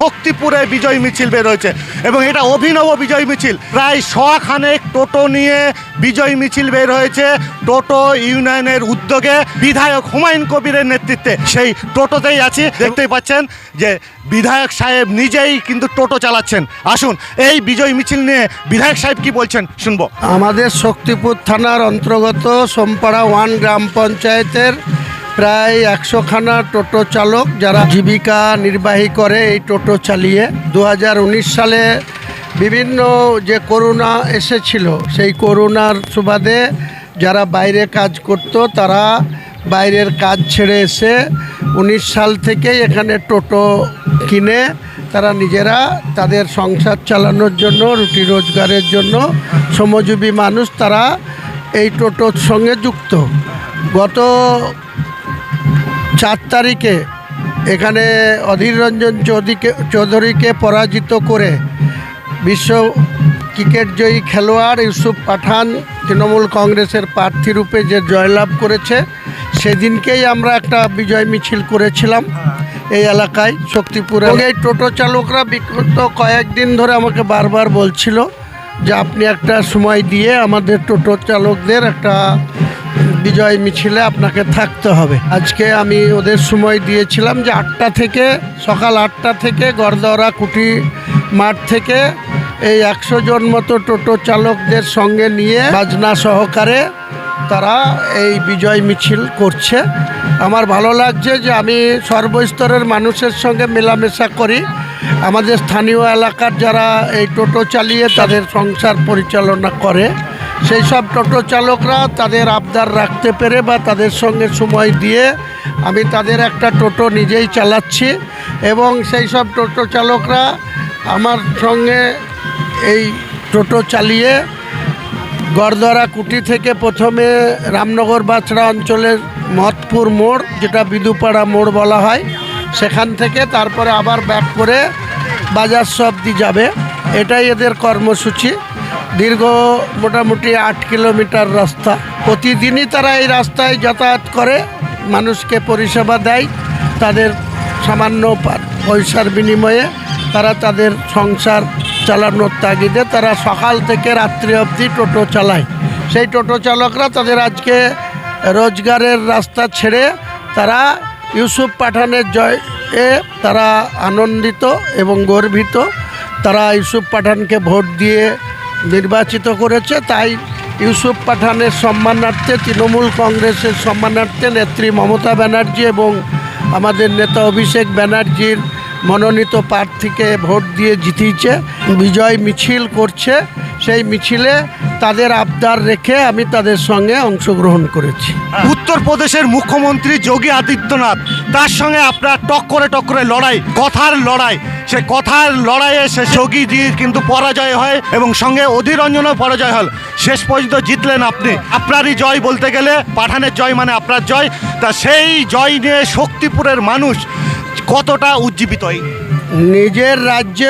শক্তিপুরে বিজয় মিছিল বের হয়েছে এবং এটা অভিনব বিজয় মিছিল। প্রায় শখানেক টোটো নিয়ে বিজয় মিছিল বের হয়েছে টোটো ইউনিয়নের উদ্যোগে বিধায়ক হুমায়ুন কবিরের নেতৃত্বে। সেই টোটোতেই আছি। দেখতেই পাচ্ছেন যে বিধায়ক সাহেব নিজেই কিন্তু টোটো চালাচ্ছেন। আসুন, এই বিজয় মিছিল নিয়ে বিধায়ক সাহেব কি বলছেন শুনব। আমাদের শক্তিপুর থানার অন্তর্গত সোমপাড়া ওয়ান গ্রাম পঞ্চায়েতের প্রায় একশোখানা টোটো চালক যারা জীবিকা নির্বাহী করে এই টোটো চালিয়ে। দু হাজার উনিশ সালে বিভিন্ন যে করোনা এসেছিল, সেই করোনার সুবাদে যারা বাইরে কাজ করত, তারা বাইরের কাজ ছেড়ে এসে উনিশ সাল থেকেই এখানে টোটো কিনে তারা নিজেরা তাদের সংসার চালানোর জন্য, রুটি রোজগারের জন্য শ্রমজীবী মানুষ তারা এই টোটোর সঙ্গে যুক্ত। গত চার তারিখে এখানে অধীর রঞ্জন চৌধুরীকে চৌধুরীকে পরাজিত করে বিশ্ব ক্রিকেট জয়ী খেলোয়াড় ইউসুফ পাঠান তৃণমূল কংগ্রেসের প্রার্থী রূপে যে জয়লাভ করেছে সেদিনকেই আমরা একটা বিজয় মিছিল করেছিলাম এই এলাকায় শক্তিপুরে। এই টোটো চালকরা বিগত কয়েকদিন ধরে আমাকে বারবার বলছিল যে আপনি একটা সময় দিয়ে আমাদের টোটো চালকদের একটা বিজয় মিছিলে আপনাকে থাকতে হবে। আজকে আমি ওদের সময় দিয়েছিলাম যে আটটা থেকে, সকাল আটটা থেকে গড়দরা কুটি মাঠ থেকে এই একশো জন মতো টোটো চালকদের সঙ্গে নিয়ে বাজনা সহকারে তারা এই বিজয় মিছিল করছে। আমার ভালো লাগছে যে আমি সর্বস্তরের মানুষের সঙ্গে মেলামেশা করি। আমাদের স্থানীয় এলাকার যারা এই টোটো চালিয়ে তাদের সংসার পরিচালনা করে সেই সব টোটো চালকরা তাদের আবদার রাখতে পেরে বা তাদের সঙ্গে সময় দিয়ে আমি তাদের একটা টোটো নিজেই চালাচ্ছি এবং সেই সব টোটো চালকরা আমার সঙ্গে এই টোটো চালিয়ে গড়দরা কুটি থেকে প্রথমে রামনগর বাছড়া অঞ্চলের মহৎপুর মোড়, যেটা বিদুপাড়া মোড় বলা হয়, সেখান থেকে তারপরে আবার ব্যাক করে বাজার সবদি যাবে। এটাই এদের কর্মসূচি। দীর্ঘ মোটামুটি আট কিলোমিটার রাস্তা। প্রতিদিনই তারা এই রাস্তায় যাতায়াত করে, মানুষকে পরিষেবা দেয়, তাদের সামান্য পয়সার বিনিময়ে তারা তাদের সংসার চালানোর তাগিদে তারা সকাল থেকে রাত্রি অবধি টোটো চালায়। সেই টোটো চালকরা তাদের আজকে রোজগারের রাস্তা ছেড়ে তারা ইউসুফ পাঠানের জয় এ তারা আনন্দিত এবং গর্বিত। তারা ইউসুফ পাঠানকে ভোট দিয়ে নির্বাচিত করেছে, তাই ইউসুফ পাঠানের সম্মানার্থে, তৃণমূল কংগ্রেসের সম্মানার্থে নেত্রী মমতা ব্যানার্জি এবং আমাদের নেতা অভিষেক ব্যানার্জির মনোনীত প্রার্থীকে ভোট দিয়ে জিতিয়েছে, বিজয় মিছিল করছে, সেই মিছিলে তাদের আবদার রেখে আমি তাদের সঙ্গে অংশগ্রহণ করেছি। উত্তরপ্রদেশের মুখ্যমন্ত্রী যোগী আদিত্যনাথ, তার সঙ্গে আপনার টক্করে টক্করে লড়াই, কথার লড়াই, সে কথার লড়াইয়ে সে যোগীজির কিন্তু পরাজয় হয় এবং সঙ্গে অধীরঞ্জনও পরাজয় হল শেষ পর্যন্ত জিতলেন আপনি। আপনারই জয় বলতে গেলে, পাঠানের জয় মানে আপনার জয়। তা সেই জয় নিয়ে শক্তিপুরের মানুষ কতটা উজ্জীবিত এই? নিজের রাজ্য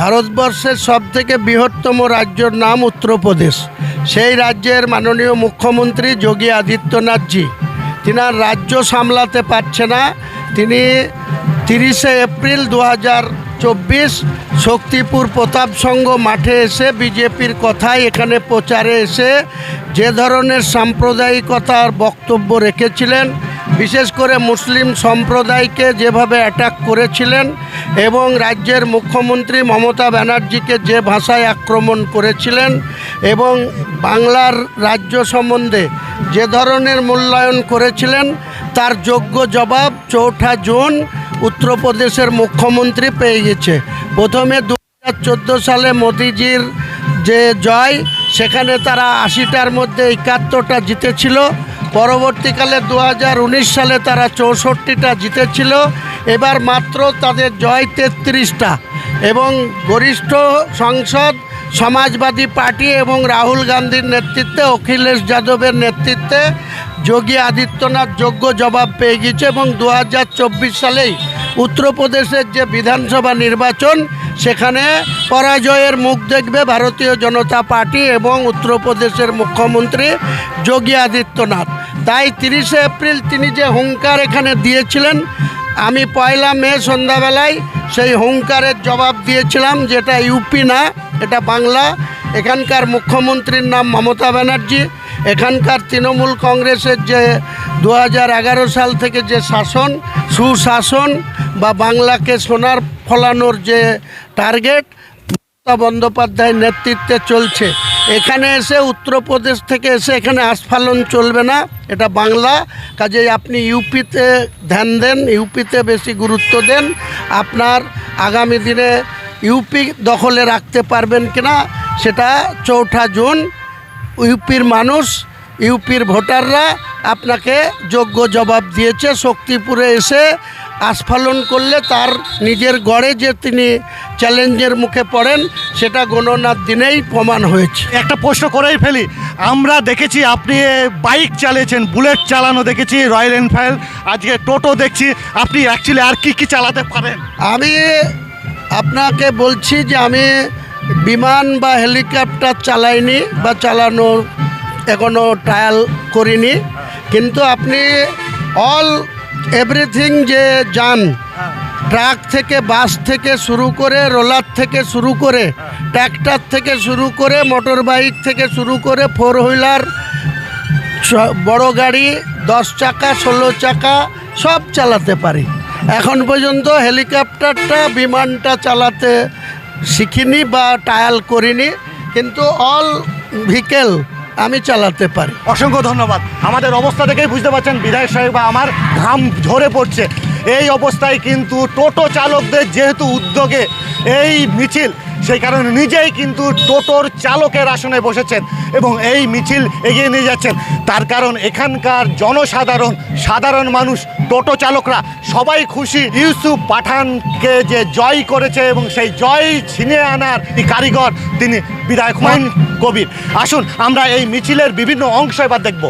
ভারতবর্ষের সবথেকে বৃহত্তম রাজ্যর নাম উত্তরপ্রদেশ। সেই রাজ্যের মাননীয় মুখ্যমন্ত্রী যোগী আদিত্যনাথজি, তিনার রাজ্য সামলাতে পারছে না। তিনি তিরিশে এপ্রিল দু চব্বিশ শক্তিপুর প্রতাপ মাঠে এসে বিজেপির কথায় এখানে প্রচারে এসে যে ধরনের সাম্প্রদায়িকতার বক্তব্য রেখেছিলেন বিশেষ করে মুসলিম সম্প্রদায়কে যেভাবে অ্যাটাক করেছিলেন এবং রাজ্যের মুখ্যমন্ত্রী মমতা ব্যানার্জিকে যে ভাষায় আক্রমণ করেছিলেন এবং বাংলার রাজ্য সম্বন্ধে যে ধরনের মূল্যায়ন করেছিলেন, তার যোগ্য জবাব চৌঠা জুন উত্তরপ্রদেশের মুখ্যমন্ত্রী পেয়ে গেছে। প্রথমে দু হাজার চোদ্দ সালে মোদিজির যে জয়, সেখানে তারা আশিটার মধ্যে একাত্তরটা জিতেছিল। পরবর্তীকালে দু হাজার উনিশ সালে তারা চৌষট্টিটা জিতেছিল। এবার মাত্র তাদের জয় তেত্রিশটা। এবং গরিষ্ঠ সংসদ, সমাজবাদী পার্টি এবং রাহুল গান্ধীর নেতৃত্বে অখিলেশ যাদবের নেতৃত্বে যোগী আদিত্যনাথ যোগ্য জবাব পেয়ে গিয়েছে এবং দু হাজার চব্বিশ সালেই উত্তরপ্রদেশের যে বিধানসভা নির্বাচন, সেখানে পরাজয়ের মুখ দেখবে ভারতীয় জনতা পার্টি এবং উত্তরপ্রদেশের মুখ্যমন্ত্রী যোগী আদিত্যনাথ। তাই তিরিশে এপ্রিল তিনি যে হুঙ্কার এখানে দিয়েছিলেন, আমি পয়লা মে সন্ধ্যাবেলায় সেই হুঙ্কারের জবাব দিয়েছিলাম যেটা ইউপি না, এটা বাংলা। এখানকার মুখ্যমন্ত্রীর নাম মমতা ব্যানার্জি। এখানকার তৃণমূল কংগ্রেসের যে দু হাজার এগারো সাল থেকে যে শাসন, সুশাসন বা বাংলাকে সোনার ফলানোর যে টার্গেট, মমতা বন্দ্যোপাধ্যায়ের নেতৃত্বে চলছে। এখানে এসে উত্তরপ্রদেশ থেকে এসে এখানে আস্ফালন চলবে না, এটা বাংলা। কাজেই আপনি ইউপিতে ধ্যান দেন, ইউপিতে বেশি গুরুত্ব দেন। আপনার আগামী দিনে ইউপি দখলে রাখতে পারবেন কিনা, সেটা চৌঠা জুন। ইউপির মানুষ, ইউপির ভোটাররা আপনাকে যোগ্য জবাব দিয়েছে। শক্তিপুরে এসে আস্ফালন করলে তার নিজের গড়ে যে তিনি চ্যালেঞ্জের মুখে পড়েন সেটা গণনার দিনেই প্রমাণ হয়েছে। একটা প্রশ্ন করেই ফেলি। আমরা দেখেছি আপনি বাইক চালিয়েছেন বুলেট চালানো দেখেছি রয়্যাল এনফিল্ড আজকে টোটো দেখছি। আপনি অ্যাকচুয়ালি আর কি কি চালাতে পারেন? আমি আপনাকে বলছি যে আমি বিমান বা হেলিকপ্টার চালাইনি বা চালানোর এখনও ট্রায়াল করিনি। কিন্তু আপনি অল এভরিথিং যে যান ট্রাক থেকে বাস থেকে শুরু করে রোলার থেকে শুরু করে ট্র্যাক্টর থেকে শুরু করে মোটর বাইক থেকে শুরু করে ফোর হুইলার বড় গাড়ি দশ চাকা ষোলো চাকা সব চালাতে পারি। এখন পর্যন্ত হেলিকপ্টারটা বিমানটা চালাতে শিখিনি বা ট্রায়াল করিনি কিন্তু অল ভেহিকেল আমি চালাতে পারি। অসংখ্য ধন্যবাদ। আমাদের অবস্থা দেখেই বুঝতে পারছেন, বিধায়ক সাহেব বা আমার ঘাম ঝরে পড়ছে। এই অবস্থায় কিন্তু টোটো চালকদের যেহেতু উদ্যোগে এই মিছিল, সেই কারণে নিজেই কিন্তু টোটোর চালকের আসনে বসেছেন এবং এই মিছিল এগিয়ে নিয়ে যাচ্ছেন। তার কারণ এখানকার জনসাধারণ, সাধারণ মানুষ, টোটো চালকরা সবাই খুশি ইউসুফ পাঠানকে যে জয় করেছে এবং সেই জয় ছিনিয়ে আনার কারিগর তিনি বিধায়ক হুমায়ুন কবির। আসুন, আমরা এই মিছিলের বিভিন্ন অংশ এবার দেখব।